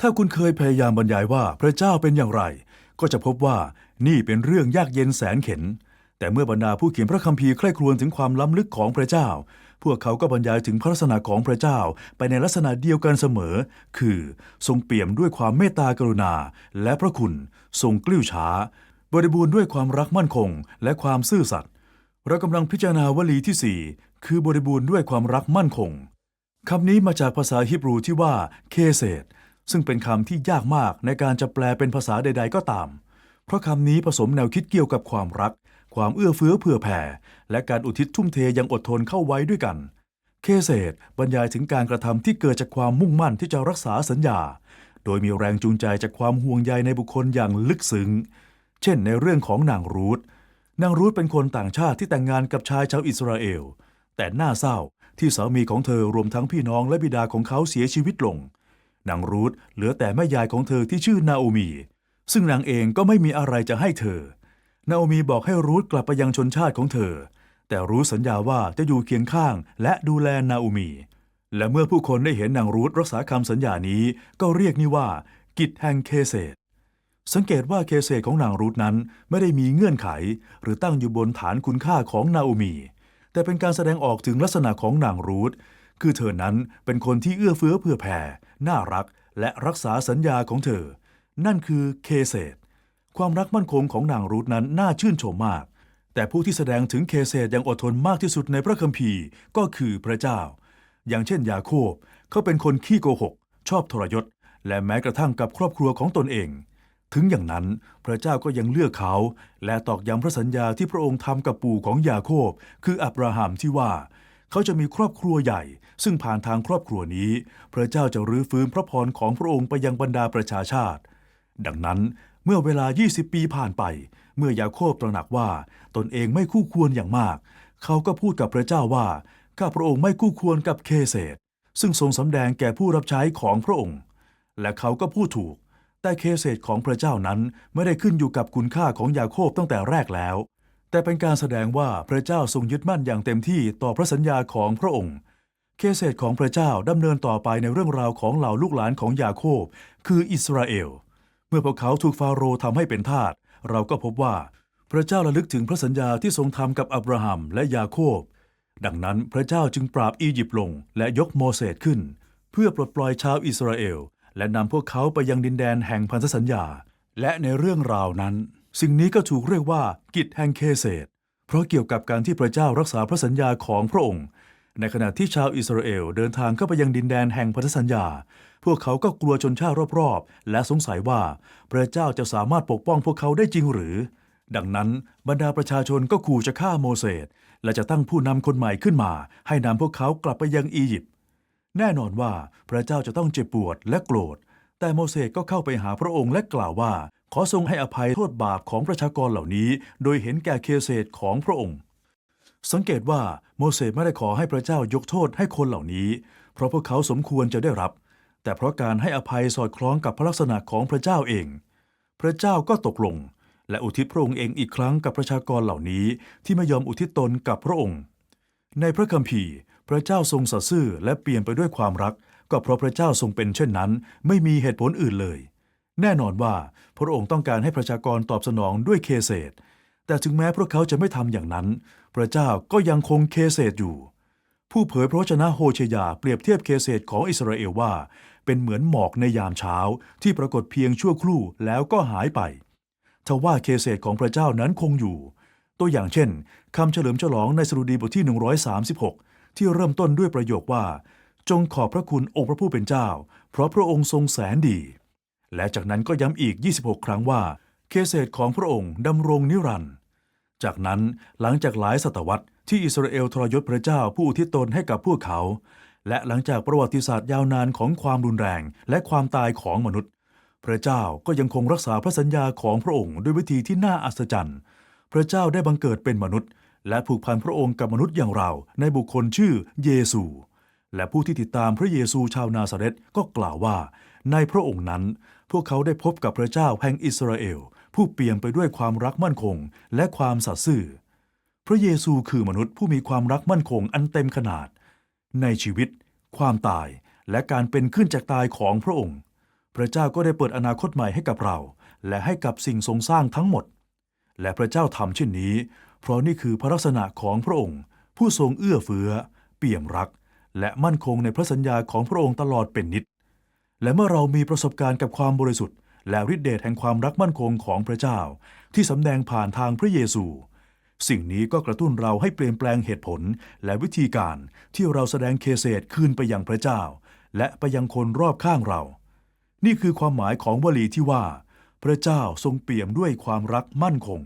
ถ้าคุณเคยพยายามบรรยายว่าพระเจ้าเป็นอย่างไร ก็จะพบว่านี่เป็นเรื่องยากเย็นแสนเข็น แต่เมื่อบรรดาผู้เขียนพระคัมภีร์ใคร่ครวญถึงความล้ำลึกของพระเจ้า พวกเขาก็บรรยายถึงพระลักษณะของพระเจ้าไปในลักษณะเดียวกันเสมอ คือทรงเปี่ยมด้วยความเมตตากรุณา และพระคุณ ทรงกลิ้วช้า บริบูรณ์ด้วยความรักมั่นคง และความซื่อสัตย์เรากำลังพิจารณาวลีที่สี่คือบริบูรณ์ด้วยความรักมั่นคงคำนี้มาจากภาษาฮิบรูที่ว่าเคเซต ซึ่งเป็นคำที่ยากมากในการจะแปลเป็นภาษาใด ๆ ก็ตาม เพราะคำนี้ผสมแนวคิดเกี่ยวกับความรัก ความเอื้อเฟื้อเผื่อแผ่ และการอุทิศทุ่มเทอยังอดทนเข้าไว้ด้วยกัน เคเซตบรรยายถึงการกระทำที่เกิดจากความมุ่งมั่นที่จะรักษาสัญญา โดยมีแรงจูงใจจากความห่วงใยในบุคคลอย่างลึกซึ้ง เช่น ในเรื่องของนางรูธ นางรูธเป็นคนต่างชาติที่แต่งงานกับชายชาวอิสราเอล แต่น่าเศร้าที่สามีของเธอรวมทั้งพี่น้องและบิดาของเขาเสียชีวิตลง นางรูธเหลือแต่แม่ยายของเธอที่ชื่อนาโอมี ซึ่งนางเองก็ไม่มีอะไรจะให้เธอ นาโอมีบอกให้รูธกลับไปยังชนชาติของเธอ แต่รูธสัญญาว่าจะอยู่เคียงข้างและดูแลนาโอมี และเมื่อผู้คนได้เห็นนางรูธรักษาคำสัญญานี้ก็เรียกนี่ว่า กิจแห่งเคเศษสังเกตว่าเคเศษของนางรูธนั้นไม่ได้มีเงื่อนไข หรือตั้งอยู่บนฐานคุณค่าของนาโอมี แต่เป็นการแสดงออกถึงลักษณะของนางรูธ คือเธอนั้นเป็นคนที่เอื้อเฟื้อเผื่อแผ่ น่ารักและรักษาสัญญาของเธอ นั่นคือเคเศษความรักมั่นคงของนางรูธนั้นน่าชื่นชมมาก แต่ผู้ที่แสดงถึงเคเศษอย่างอดทนมากที่สุดในพระคัมภีร์ก็คือพระเจ้า อย่างเช่นยาโคบเขาเป็นคนขี้โกหก ชอบทรยศ และแม้กระทั่งกับครอบครัวของตนเอง ถึงอย่างนั้นพระเจ้าก็ยังเลือกเขา และตอกย้ำพระสัญญาที่พระองค์ทำกับปู่ของยาโคบ คืออับราฮัมที่ว่า เขาจะมีครอบครัวใหญ่ ซึ่งผ่านทางครอบครัวนี้ พระเจ้าจะรื้อฟื้นพระพรของพระองค์ไปยังบรรดาประชาชาติ ดังนั้นเมื่อเวลา 20 ปีผ่านไป เมื่อยาโคบตระหนักว่าตนเองไม่คู่ควรอย่างมาก เขาก็พูดกับพระเจ้าว่าข้าพระองค์ไม่คู่ควรกับเคเศษซึ่งทรงสำแดงแก่ผู้รับใช้ของพระองค์ และเขาก็พูดถูก แต่เคเศษของพระเจ้านั้นไม่ได้ขึ้นอยู่กับคุณค่าของยาโคบตั้งแต่แรกแล้ว แต่เป็นการแสดงว่าพระเจ้าทรงยึดมั่นอย่างเต็มที่ต่อพระสัญญาของพระองค์ เคเศษของพระเจ้าดำเนินต่อไปในเรื่องราวของเหล่าลูกหลานของยาโคบ คืออิสราเอล เมื่อพวกเขาถูกฟาโรห์ทำให้เป็นทาสเราก็พบว่าพระเจ้าระลึกถึงพระสัญญาที่ทรงทำกับอับราฮัมและยาโคบ ดังนั้นพระเจ้าจึงปราบอียิปต์ลงและยกโมเสสขึ้น เพื่อปลดปล่อยชาวอิสราเอล และนำพวกเขาไปยังดินแดนแห่งพันธสัญญา และในเรื่องราวนั้น สิ่งนี้ก็ถูกเรียกว่ากิจแห่งเคเศษเพราะเกี่ยวกับการที่พระเจ้ารักษาพระสัญญาของพระองค์ ในขณะที่ชาวอิสราเอลเดินทางเข้าไปยังดินแดนแห่งพันธสัญญา พวกเขาก็กลัวชนชาติรอบๆ และสงสัยว่าพระเจ้าจะสามารถปกป้องพวกเขาได้จริงหรือ ดังนั้นบรรดาประชาชนก็ขู่จะฆ่าโมเสสและจะตั้งผู้นำคนใหม่ขึ้นมา ให้นำพวกเขากลับไปยังอียิปต์แน่นอนว่าพระเจ้าจะต้องเจ็บปวดและโกรธ แต่โมเสสก็เข้าไปหาพระองค์และกล่าวว่า ขอทรงให้อภัยโทษบาปของประชากรเหล่านี้ โดยเห็นแก่เคเศษของพระองค์ สังเกตว่าโมเสสไม่ได้ขอให้พระเจ้ายกโทษให้คนเหล่านี้ เพราะพวกเขาสมควรจะได้รับ แต่เพราะการให้อภัยสอดคล้องกับพระลักษณะของพระเจ้าเอง พระเจ้าก็ตกลง และอุทิศพระองค์เองอีกครั้งกับประชากรเหล่านี้ ที่ไม่ยอมอุทิศตนกับพระองค์ ในพระคัมภีร์ พระเจ้าทรงสัตย์ซื่อและเปลี่ยนไปด้วยความรัก ก็เพราะพระเจ้าทรงเป็นเช่นนั้น ไม่มีเหตุผลอื่นเลย แน่นอนว่าพระองค์ต้องการให้ประชากรตอบสนองด้วยเคเศษ แต่ถึงแม้พวกเขาจะไม่ทำอย่างนั้น พระเจ้าก็ยังคงเคเศษอยู่ ผู้เผยพระวจนะโฮเชยาเปรียบเทียบเคเศษของอิสราเอลว่า เป็นเหมือนหมอกในยามเช้าที่ปรากฏเพียงชั่วครู่แล้วก็หายไปทว่าเคเศษของพระเจ้านั้นคงอยู่ ตัวอย่างเช่นคำเฉลิมฉลองในสดุดีบทที่ 136 ที่เริ่มต้นด้วยประโยคว่า จงขอบพระคุณองค์พระผู้เป็นเจ้า เพราะพระองค์ทรงแสนดี และจากนั้นก็ย้ำอีก 26 ครั้งว่า เคเศษของพระองค์ดำรงนิรันดร์จากนั้นหลังจากหลายศตวรรษที่อิสราเอลทรยศพระเจ้าผู้อุทิศตนให้กับพวกเขา และหลังจากประวัติศาสตร์ยาวนานของความรุนแรงและความตายของมนุษย์ พระเจ้าก็ยังคงรักษาพระสัญญาของพระองค์ด้วยวิธีที่น่าอัศจรรย์ พระเจ้าได้บังเกิดเป็นมนุษย์ และผูกพันพระองค์กับมนุษย์อย่างเราในบุคคลชื่อเยซู และผู้ที่ติดตามพระเยซูชาวนาซาเรตก็กล่าวว่า ในพระองค์นั้น พวกเขาได้พบกับพระเจ้าแห่งอิสราเอล ผู้เปี่ยมไปด้วยความรักมั่นคงและความสัตย์ซื่อ พระเยซูคือมนุษย์ผู้มีความรักมั่นคงอันเต็มขนาด ในชีวิต ความตายและการเป็นขึ้นจากตายของพระองค์ พระเจ้าก็ได้เปิดอนาคตใหม่ให้กับเรา และให้กับสิ่งทรงสร้างทั้งหมด และพระเจ้าทำเช่นนี้ เพราะนี่คือพระลักษณะของพระองค์ ผู้ทรงเอื้อเฟื้อ เปี่ยมรัก และมั่นคงในพระสัญญาของพระองค์ตลอดเป็นนิจและเมื่อเรามีประสบการณ์กับความบริสุทธิ์ และฤทธิเดชแห่งความรักมั่นคงของพระเจ้า ที่สำแดงผ่านทางพระเยซู สิ่งนี้ก็กระตุ้นเราให้เปลี่ยนแปลงเหตุผลและวิธีการที่เราแสดงเคเศษคืนไปยังพระเจ้า และไปยังคนรอบข้างเรา นี่คือความหมายของวลีที่ว่า พระเจ้าทรงเปี่ยมด้วยความรักมั่นคง